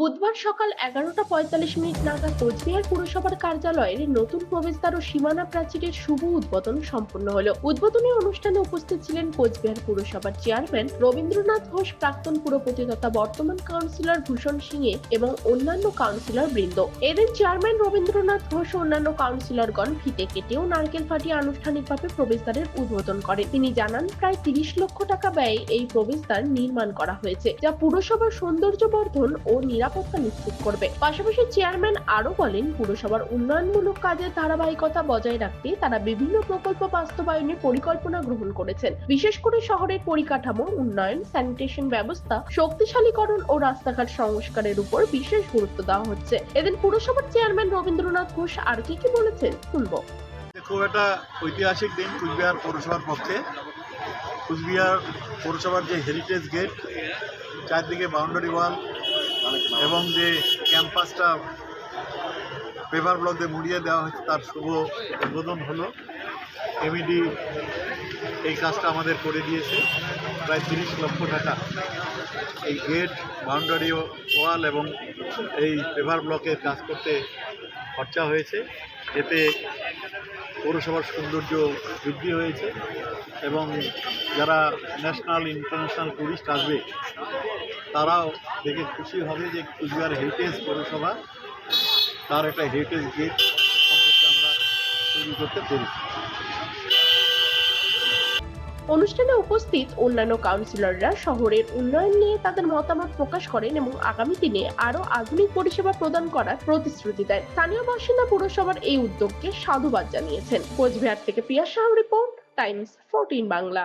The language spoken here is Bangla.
বুধবার সকাল এগারোটা পঁয়তাল্লিশ মিনিট নাগাদ কোচবিহার পুরসভার কার্যালয়ের নতুন প্রবেশদ্বার ও সীমানা প্রাচীরের শুভ উদ্বোধন সম্পন্ন হলো। উদ্বোধনী অনুষ্ঠানে উপস্থিত ছিলেন কোচবিহার পুরসভার চেয়ারম্যান রবীন্দ্রনাথ ঘোষ, প্রাক্তন পুরপতি তথা বর্তমান কাউন্সিলর ভূষণ সিংয়ে এবং অন্যান্য কাউন্সিলর বৃন্দ। এদের চেয়ারম্যান রবীন্দ্রনাথ ঘোষ ও অন্যান্য কাউন্সিলরগণ ফিতে কেটেও নারকেল ফাটিয়ে আনুষ্ঠানিকভাবে প্রবেশদ্বারের উদ্বোধন করে তিনি জানান, প্রায় তিরিশ লক্ষ টাকা ব্যয়ে এই প্রবেশদ্বার নির্মাণ করা হয়েছে, যা পুরসভার সৌন্দর্য বর্ধন ও নিরাপত্তা নিশ্চিত করবে। পাশাপাশি চেয়ারম্যান আরও বলেন, পুরসভার উন্নয়নমূলক কাজের ধারাবাহিকতা বজায় রাখতে তারা বিভিন্ন প্রকল্প বাস্তবায়নের পরিকল্পনা গ্রহণ করেছেন। বিশেষ করে শহরের পরিকাঠামো, উন্নয়ন স্যানিটেশন ব্যবস্থা, শক্তিশালীকরণ ও রাস্তাঘাট সংস্কারের উপর বিশেষ গুরুত্ব দেওয়া হচ্ছে। এদিন পুরসভার চেয়ারম্যান রবীন্দ্রনাথ ঘোষ আর কি কি বলেছেন শুনব খুব একটা ঐতিহাসিক দিন কুচবিহার পৌরসভার পক্ষে। কুচবিহার পৌরসভার যে হেরিটেজ গেট চারদিকে বাউন্ডারি ওয়াল এবং যে ক্যাম্পাসটা পেপার ব্লক দিয়ে মুড়িয়ে দেওয়া হয়েছে, তার শুভ উদ্বোধন হলো। এমইডি এই কাজটা আমাদের করে দিয়েছে। প্রায় তিরিশ লক্ষ টাকা। এই গেট, বাউন্ডারি ওয়াল এবং এই পেপার ব্লকের কাজ করতে খরচা হয়েছে। এতে পৌরসভার সৌন্দর্য বৃদ্ধি হয়েছে এবং যারা ন্যাশনাল, ইন্টারন্যাশনাল টুরিস্ট আসবে তারাও দেখে খুশি হবে যে কুচবিহার হেরিটেজ পৌরসভা তার একটা হেরিটেজ গেট আমরা তৈরি করতে পেরেছি। অনুষ্ঠানে উপস্থিত অন্যান্য কাউন্সিলররা শহরের উন্নয়ন নিয়ে তাদের মতামত প্রকাশ করেন এবং আগামী দিনে আরও আধুনিক পরিষেবা প্রদান করার প্রতিশ্রুতি দেন। স্থানীয় বাসিন্দা পুরসভার এই উদ্যোগকে সাধুবাদ জানিয়েছেন। কোচবিহার থেকে Priya Saha report Times fourteen Bangla.